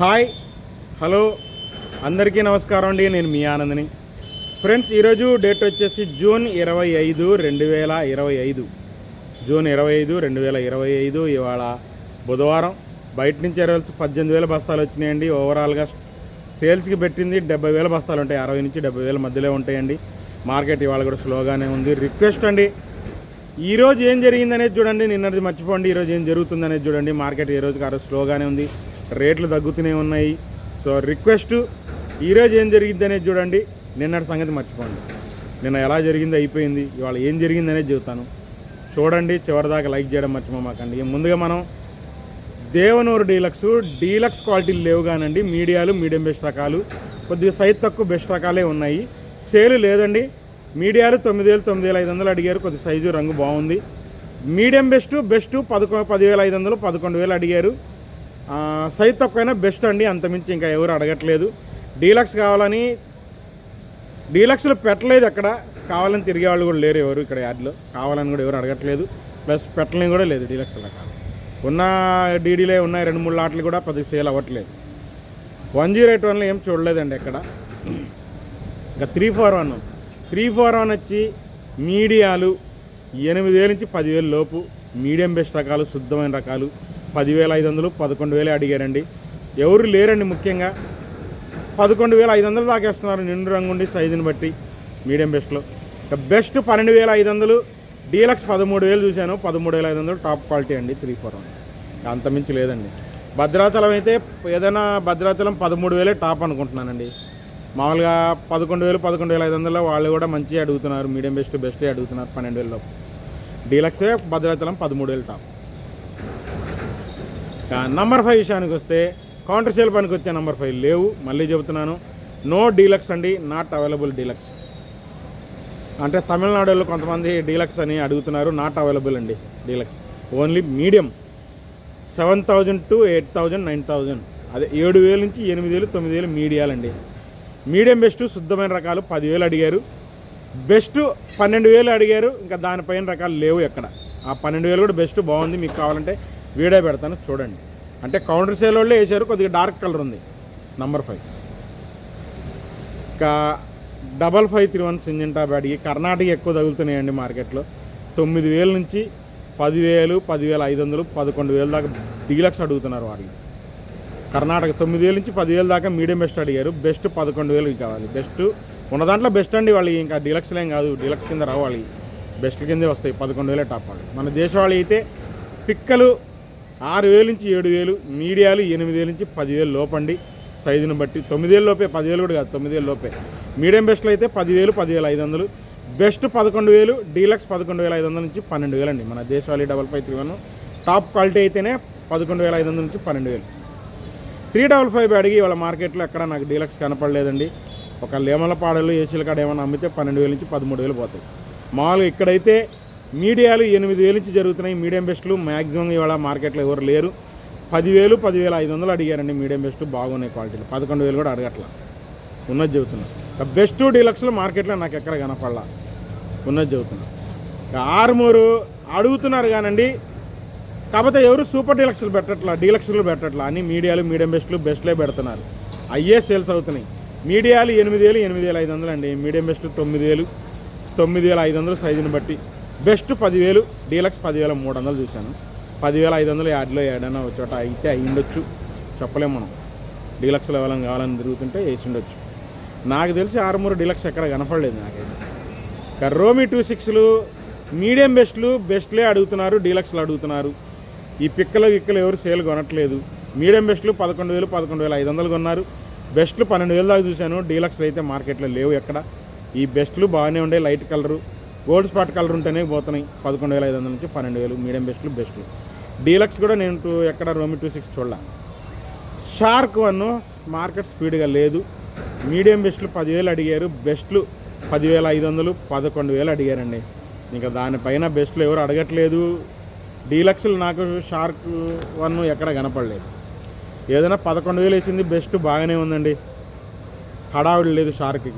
Hi hello అందరికీ నమస్కారం అండి నేను మీ ఆనందని. ఫ్రెండ్స్ ఈరోజు డేట్ వచ్చేసి జూన్ ఇరవై ఐదు రెండు వేల ఇరవై ఐదు. జూన్ ఇరవై ఐదు రెండు వేల ఇరవై ఐదు ఇవాళ బుధవారం. బయట నుంచి ఎరవలసి పద్దెనిమిది వేల బస్తాలు వచ్చినాయండి. ఓవరాల్గా సేల్స్కి పెట్టింది డెబ్బై వేల బస్తాలు ఉంటాయి. అరవై నుంచి డెబ్బై వేల మధ్యలో ఉంటాయండి. మార్కెట్ ఇవాళ కూడా స్లోగానే ఉంది. రిక్వెస్ట్ అండి ఈరోజు ఏం జరిగిందనేది చూడండి. నిన్నది మర్చిపోండి. ఈరోజు ఏం జరుగుతుంది అనేది చూడండి. మార్కెట్ ఈ రోజుకి ఆ రోజు స్లోగానే ఉంది. రేట్లు తగ్గుతూనే ఉన్నాయి. సో రిక్వెస్ట్ ఈరోజు ఏం జరిగింది అనేది చూడండి. నిన్నటి సంగతి మర్చిపోండి. నిన్న ఎలా జరిగింది అయిపోయింది. ఇవాళ ఏం జరిగింది అనేది చెబుతాను. చూడండి చివరిదాకా లైక్ చేయడం మర్చిపోమాకండి ముందుగా మనం దేవనూరు డీలక్స్ డీలక్స్ క్వాలిటీలు లేవు కానండి. మీడియాలు మీడియం బెస్ట్ రకాలు కొద్దిగా సైజ్ తక్కువ బెస్ట్ రకాలే ఉన్నాయి. సేలు లేదండి. మీడియాలు తొమ్మిది వేలు తొమ్మిది వేల ఐదు వందలు అడిగారు. కొద్ది సైజు రంగు బాగుంది. మీడియం బెస్ట్ బెస్ట్ పదకొ పదివేల ఐదు వందలు పదకొండు వేలు అడిగారు. సైజ్ తక్కువైనా బెస్ట్ అండి అంతమించి ఇంకా ఎవరు అడగట్లేదు. డీలక్స్ కావాలని డీలక్స్లు పెట్టలేదు అక్కడ. కావాలని తిరిగే వాళ్ళు కూడా లేరు ఎవరు ఇక్కడ యాడ్లో. కావాలని కూడా ఎవరు అడగట్లేదు. ప్లస్ పెట్టలేని కూడా లేదు డీలక్స్ రకాలు ఉన్న డీడీలే ఉన్నాయి రెండు మూడు లాట్లు కూడా పది సేల్ అవ్వట్లేదు. వన్ జీరో ఎయిట్ వన్లో ఏం చూడలేదండి ఎక్కడ. ఇంకా three four one three four one వచ్చి మీడియాలు ఎనిమిది వేల నుంచి పదివేల లోపు. మీడియం బెస్ట్ రకాలు శుద్ధమైన రకాలు. పదివేల ఐదు వందలు పదకొండు వేలే అడిగారండి. ఎవరు లేరండి ముఖ్యంగా. పదకొండు వేల ఐదు వందలు దాకేస్తున్నారు నిండు రంగుండి సైజుని బట్టి మీడియం బెస్ట్లో. బెస్ట్ పన్నెండు వేల ఐదు వందలు డీలక్స్ పదమూడు వేలు చూశాను. పదమూడు వేల ఐదు వందలు టాప్ క్వాలిటీ అండి త్రీ ఫోర్ వన్. అంతమించి లేదండి. భద్రాచలం అయితే ఏదైనా భద్రాచలం పదమూడు వేలే టాప్ అనుకుంటున్నానండి. మామూలుగా పదకొండు వేలు పదకొండు వేల ఐదు వందలు వాళ్ళు కూడా మంచిగా అడుగుతున్నారు. మీడియం బెస్ట్ బెస్టే అడుగుతున్నారు పన్నెండు వేలలో డీలక్సే భద్రాచలం పదమూడు వేలు టాప్. నంబర్ ఫైవ్ విషయానికి వస్తే కౌంటర్ పనికి వచ్చే నంబర్ ఫైవ్ లేవు. మళ్ళీ చెబుతున్నాను నో డీలక్స్ అండి నాట్ అవైలబుల్ డీలక్స్ అంటే తమిళనాడులో కొంతమంది డీలక్స్ అని అడుగుతున్నారు నాట్ అవైలబుల్ అండి deluxe only medium seven thousand to eight thousand nine thousand అదే ఏడు వేలు నుంచి ఎనిమిది వేలు తొమ్మిది వేలు మీడియాలండి మీడియం బెస్ట్ శుద్ధమైన రకాలు పదివేలు అడిగారు. బెస్ట్ పన్నెండు వేలు అడిగారు ఇంకా దానిపైన రకాలు లేవు ఎక్కడ. ఆ పన్నెండు వేలు కూడా బెస్ట్ బాగుంది మీకు కావాలంటే వీడియో పెడతాను చూడండి. అంటే కౌంటర్ సేల్ వాళ్ళే వేసారు కొద్దిగా డార్క్ కలర్ ఉంది. నంబర్ ఫైవ్ ఇంకా double five three one Syngenta బ్యాడ్కి Karnataka ఎక్కువ తగులుతున్నాయండి మార్కెట్లో. తొమ్మిది వేల నుంచి పదివేలు పదివేల ఐదు వందలు పదకొండు వేలు దాకా డీలక్స్ అడుగుతున్నారు వాళ్ళు కర్ణాటక తొమ్మిది వేల నుంచి పదివేలు దాకా మీడియం బెస్ట్ అడిగారు. బెస్ట్ పదకొండు వేలు కావాలి. బెస్ట్ ఉన్న దాంట్లో బెస్ట్ అండి వాళ్ళు ఇంకా డీలక్స్లు ఏం కాదు. డీలక్స్ కింద రావాలి. బెస్ట్ కిందే వస్తాయి. పదకొండు వేలే టాప్ వాళ్ళు. మన దేశవాళి అయితే పిక్కలు ఆరు వేలు నుంచి ఏడు వేలు మీడియాలు ఎనిమిది వేలు నుంచి పదివేలు లోపండి. సైజుని బట్టి తొమ్మిది వేలు లోపే పదివేలు కూడా కాదు తొమ్మిది లోపే. మీడియం బెస్ట్లో అయితే పదివేలు పదివేల ఐదు వందలు బెస్ట్ పదకొండు వేలు డీలక్స్ పదకొండు వేల ఐదు వందల నుంచి పన్నెండు వేలు అండి మన దేశవాళీ double five three one. Top quality అయితేనే పదకొండు వేల ఐదు వందల నుంచి పన్నెండు వేలు. త్రీ డబల్ ఫైవ్ అడిగి వాళ్ళ మార్కెట్లో ఎక్కడ నాకు డీలక్స్ కనపడలేదండి. ఒక లేమల పాడలు ఏసీల కాడ ఏమైనా అమ్మితే పన్నెండు వేల నుంచి పదమూడు వేలు పోతాయి. మామూలుగా ఇక్కడైతే మీడియాలు ఎనిమిది వేలు నుంచి జరుగుతున్నాయి మీడియం బెస్ట్లు. మ్యాక్సిమం ఇవాళ మార్కెట్లో ఎవరు లేరు. పదివేలు పదివేల ఐదు వందలు అడిగారండి మీడియం బెస్ట్. బాగున్నాయి క్వాలిటీలు. పదకొండు వేలు కూడా అడగట్లా. ఉన్నది చెబుతున్నా. బెస్ట్ డీలక్స్లు మార్కెట్లో నాకు ఎక్కడ కనపడలా. ఉన్నది చెబుతున్నా. ఆరుమూరు అడుగుతున్నారు కానండి. కాకపోతే ఎవరు సూపర్ డీలక్స్లు పెట్టట్లా డీలక్స్లు పెట్టట్లా. అన్ని మీడియాలు మీడియం బెస్ట్లు బెస్ట్లే పెడుతున్నారు. అయ్యే సేల్స్ అవుతున్నాయి. మీడియాలు ఎనిమిది వేలు ఎనిమిది వేల ఐదు వందలు అండి మీడియం బెస్ట్ తొమ్మిది వేలు తొమ్మిది వేల ఐదు వందలు సైజుని బట్టి. బెస్ట్ పదివేలు డీలక్స్ పదివేల మూడు వందలు చూశాను. పదివేల ఐదు వందలు యాడ్లో ఏడైనా ఒక చోట అయితే అయ్యిండొచ్చు. చెప్పలేము మనం. డీలక్స్ లెవెల్ కావాలని తిరుగుతుంటే వేసి ఉండొచ్చు నాకు తెలిసి ఆరుమూరు డీలక్స్ ఎక్కడ కనపడలేదు నాకైతే. కర్రోమి టూ సిక్స్లు మీడియం బెస్ట్లు బెస్ట్లే అడుగుతున్నారు డీలక్స్లు అడుగుతున్నారు. ఈ పిక్కలు గిక్కలు ఎవరు సేల్ కొనట్లేదు. మీడియం బెస్ట్లు పదకొండు వేలు పదకొండు వేల ఐదు వందలు కొన్నారు. బెస్ట్లు పన్నెండు వేలు దాకా చూశాను. డీలక్స్లు అయితే మార్కెట్లో లేవు ఎక్కడ. ఈ బెస్ట్లు బాగానే ఉండే light colour. Gold spot colour ఉంటేనే పోతున్నాయి. పదకొండు వేల ఐదు వందల నుంచి పన్నెండు వేలు. మీడియం బెస్ట్లు బెస్ట్లు. డీలక్స్ కూడా నేను టూ ఎక్కడ రోమి టూ సిక్స్ చూడలే. షార్క్ వన్ మార్కెట్ స్పీడ్గా లేదు. మీడియం బెస్ట్లు పదివేలు అడిగారు. బెస్ట్లు పదివేల ఐదు వందలు పదకొండు వేలు అడిగారండి. ఇంకా దానిపైన బెస్ట్లు ఎవరు అడగట్లేదు. డీలక్స్లు నాకు షార్క్ వన్ ఎక్కడ కనపడలేదు. ఏదైనా పదకొండు వేలు వేసింది బెస్ట్ బాగానే ఉందండి. హడావిడి లేదు షార్క్కి.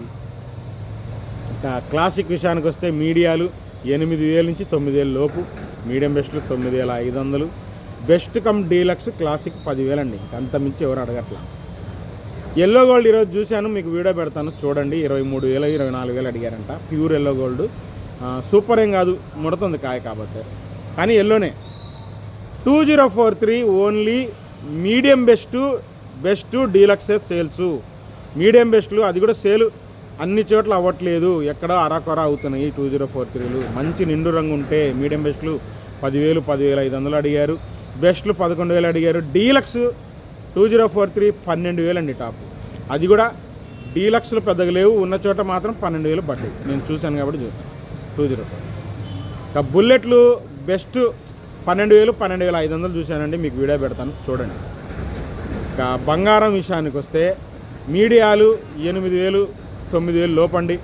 క్లాసిక్ విషయానికి వస్తే మీడియాలు ఎనిమిది వేల నుంచి తొమ్మిది వేల లోపు మీడియం బెస్ట్లు తొమ్మిది వేల ఐదు వందలు బెస్ట్ కమ్ డీలక్స్ క్లాసిక్ పదివేలు అండి. అంత మించి ఎవరు అడగట్లా. ఎల్లో గోల్డ్ ఈరోజు చూశాను మీకు వీడియో పెడతాను చూడండి. ఇరవై మూడు వేలు ఇరవై నాలుగు వేలు అడిగారంట. Pure yellow gold. సూపర్ ఏం కాదు ముడుతుంది కాయ కాబట్టి. కానీ ఎల్లోనే. Two zero four three only medium best best deluxes sales. Medium బెస్ట్లు అది కూడా సేల్. అన్ని చోట్ల అవ్వట్లేదు. ఎక్కడో అరాకొర అవుతున్నాయి టూ జీరో ఫోర్ త్రీలు. మంచి నిండు రంగు ఉంటే మీడియం బెస్ట్లు పదివేలు పదివేల ఐదు వందలు అడిగారు. బెస్ట్లు పదకొండు వేలు అడిగారు. Deluxe two zero four three పన్నెండు వేలు అండి టాప్. అది కూడా డీలక్స్లు పెద్దగా లేవు. ఉన్న చోట మాత్రం పన్నెండు వేలు పడ్డాయి. నేను చూశాను కాబట్టి చూసాను టూ జీరో ఫోర్. ఇక బుల్లెట్లు బెస్ట్ పన్నెండు వేలు పన్నెండు వేల ఐదు వందలు చూశానండి. మీకు వీడియో పెడతాను. చూడండి. ఇక బంగారం విషయానికి వస్తే మీడియాలు ఎనిమిది వేలు తొమ్మిది వేలు లోపండి.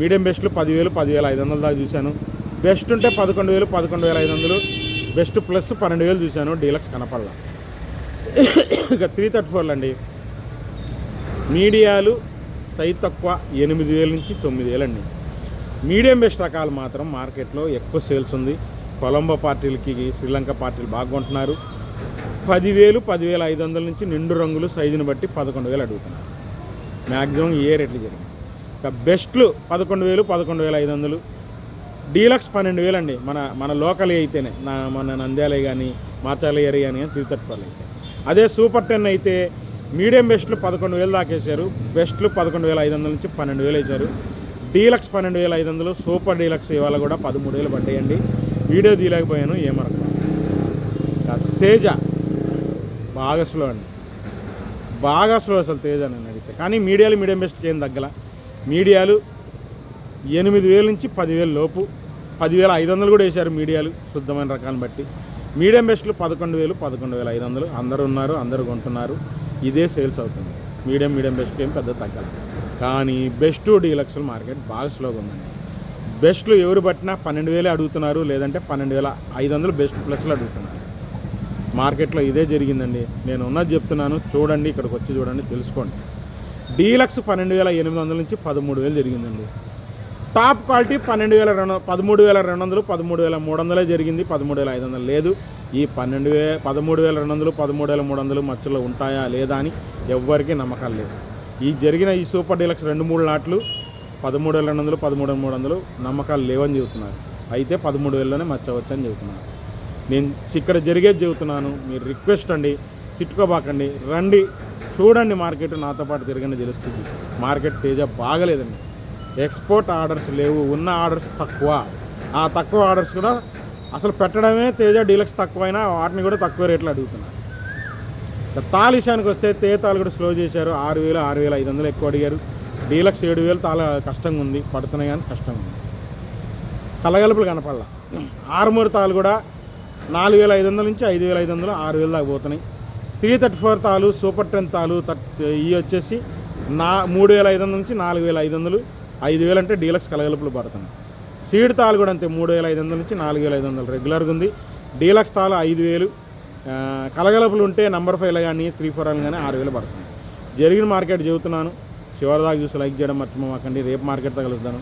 మీడియం బెస్ట్లు పదివేలు పదివేల ఐదు వందల దాకా చూశాను. బెస్ట్ ఉంటే పదకొండు వేలు పదకొండు వేల ఐదు వందలు. బెస్ట్ ప్లస్ పన్నెండు వేలు చూశాను. డీలక్స్ కనపడలా. ఇక త్రీ థర్టీ ఫోర్లు అండి మీడియాలు సైజ్ తక్కువ ఎనిమిది వేల నుంచి తొమ్మిది వేలు అండి మీడియం బెస్ట్ రకాలు మాత్రం మార్కెట్లో ఎక్కువ సేల్స్ ఉంది. కొలంబో పార్టీలకి శ్రీలంక పార్టీలు బాగా కొంటున్నారు. పదివేలు పదివేల ఐదు వందల నుంచి నిండు రంగులు సైజుని బట్టి పదకొండు వేలు అడుగుతున్నారు. మ్యాక్సిమం ఏ రేట్లు జరిగింది బెస్ట్లు పదకొండు వేలు పదకొండు వేల ఐదు వందలు. డీలక్స్ పన్నెండు వేలు అండి మన మన లోకల్ అయితేనే. నా మన నంద్యాల కానీ మాచాల ఏరియా కానీ త్రీ థర్టీ అయితే అదే సూపర్ టెన్ అయితే మీడియం బెస్ట్లు పదకొండు వేలు దాకా బెస్ట్లు పదకొండు వేల ఐదు వందల నుంచి పన్నెండు వేలు వేశారు. డీలక్స్ పన్నెండు వేల ఐదు వందలు సూపర్ డీలక్స్ ఇవాళ కూడా పదమూడు వేలు పడ్డాయండి. వీడియో తీయలేకపోయాను ఏమరకు తేజ. బాగా స్లో అండి. బాగా స్లో అసలు తేజ నేను అడిగితే. కానీ మీడియాలు మీడియం బెస్ట్కి ఏం తగ్గల? మీడియాలు ఎనిమిది వేల నుంచి పదివేల లోపు పదివేల ఐదు వందలు కూడా వేశారు మీడియాలు శుద్ధమైన రకాన్ని బట్టి. మీడియం బెస్ట్లు పదకొండు వేలు పదకొండు వేల ఐదు వందలు. అందరూ ఉన్నారు అందరూ కొంటున్నారు. ఇదే సేల్స్ అవుతుంది. మీడియం మీడియం బెస్ట్ ఏం పెద్ద తగ్గదు. కానీ బెస్ట్ డీలక్స్ల మార్కెట్ బాగా స్లోగా ఉందండి. బెస్ట్లు ఎవరు పట్టినా పన్నెండు వేలే అడుగుతున్నారు లేదంటే పన్నెండు వేల ఐదు వందలు బెస్ట్ ప్లస్లు అడుగుతున్నారు. మార్కెట్లో ఇదే జరిగిందండి. నేను ఉన్నది చెప్తున్నాను. చూడండి ఇక్కడికి వచ్చి చూడండి తెలుసుకోండి. డీలక్స్ పన్నెండు వేల ఎనిమిది వందల నుంచి పదమూడు వేలు జరిగిందండి. టాప్ క్వాలిటీ పన్నెండు వేల రెండు పదమూడు వేల రెండు వందలు పదమూడు వేల మూడు వందలే జరిగింది పదమూడు వేల ఐదు వందలు లేదు. ఈ పన్నెండు వే పదమూడు వేల రెండు వందలు పదమూడు వేల మూడు వందలు మధ్యలో ఉంటాయా లేదా అని ఎవ్వరికీ నమ్మకాలు లేదు. ఈ జరిగిన ఈ సూపర్ డీలక్స్ రెండు మూడు లాట్లు పదమూడు వేల రెండు వందలు పదమూడు వేల మూడు వందలు నమ్మకాలు లేవని చెబుతున్నారు. అయితే పదమూడు వేలలోనే మర్చవచ్చు అని చెబుతున్నారు. నేను ఇక్కడ జరిగేది చెబుతున్నాను. మీరు రిక్వెస్ట్ అండి తిట్టుకోబాకండి. రండి. చూడండి మార్కెట్ నాతో పాటు తిరగండి తెలుస్తుంది. మార్కెట్ తేజ బాగలేదండి. ఎక్స్పోర్ట్ ఆర్డర్స్ లేవు ఉన్న ఆర్డర్స్ తక్కువ. ఆ తక్కువ ఆర్డర్స్ కూడా అసలు పెట్టడమే తేజ డీలక్స్ తక్కువైనా వాటిని కూడా తక్కువ రేట్లు అడుగుతున్నారు ఇక తాళ విషయానికి వస్తే తేతాలు కూడా స్లో చేశారు. ఆరు వేలు ఆరు వేల ఐదు వందలు ఎక్కువ అడిగారు. డీలక్స్ ఏడు వేలు తాళ కష్టంగా ఉంది. పడుతున్నాయి కానీ కష్టంగా ఉంది. కలగలుపులు కనపడాల. ఆరుమూరు తాళ్ళు కూడా నాలుగు వేల ఐదు వందల నుంచి ఐదు వేల ఐదు వందలు ఆరు వేలు దాకా పోతున్నాయి. త్రీ థర్టీ ఫోర్ తాలు సూపర్ టెన్ తాలు ఇవి వచ్చేసి నా మూడు వేల ఐదు వందల నుంచి నాలుగు వేల ఐదు వందలు ఐదు వేలు అంటే డీలక్స్ కలగలుపులు పడుతున్నాయి సీడ్ తాలు కూడా అంతే మూడు వేల ఐదు వందల నుంచి నాలుగు వేల ఐదు వందలు రెగ్యులర్గా ఉంది. డీలక్స్ తాలు ఐదు వేలు కలగలుపులు ఉంటే నంబర్ ఫైవ్ కానీ త్రీ ఫోర్ అని కానీ ఆరు వేలు పడుతుంది. జరిగిన మార్కెట్ చెబుతున్నాను చివరిదాకా చూసి లైక్ చేయడం మర్చిపోమాకండి. రేపు మార్కెట్ కలుద్దాను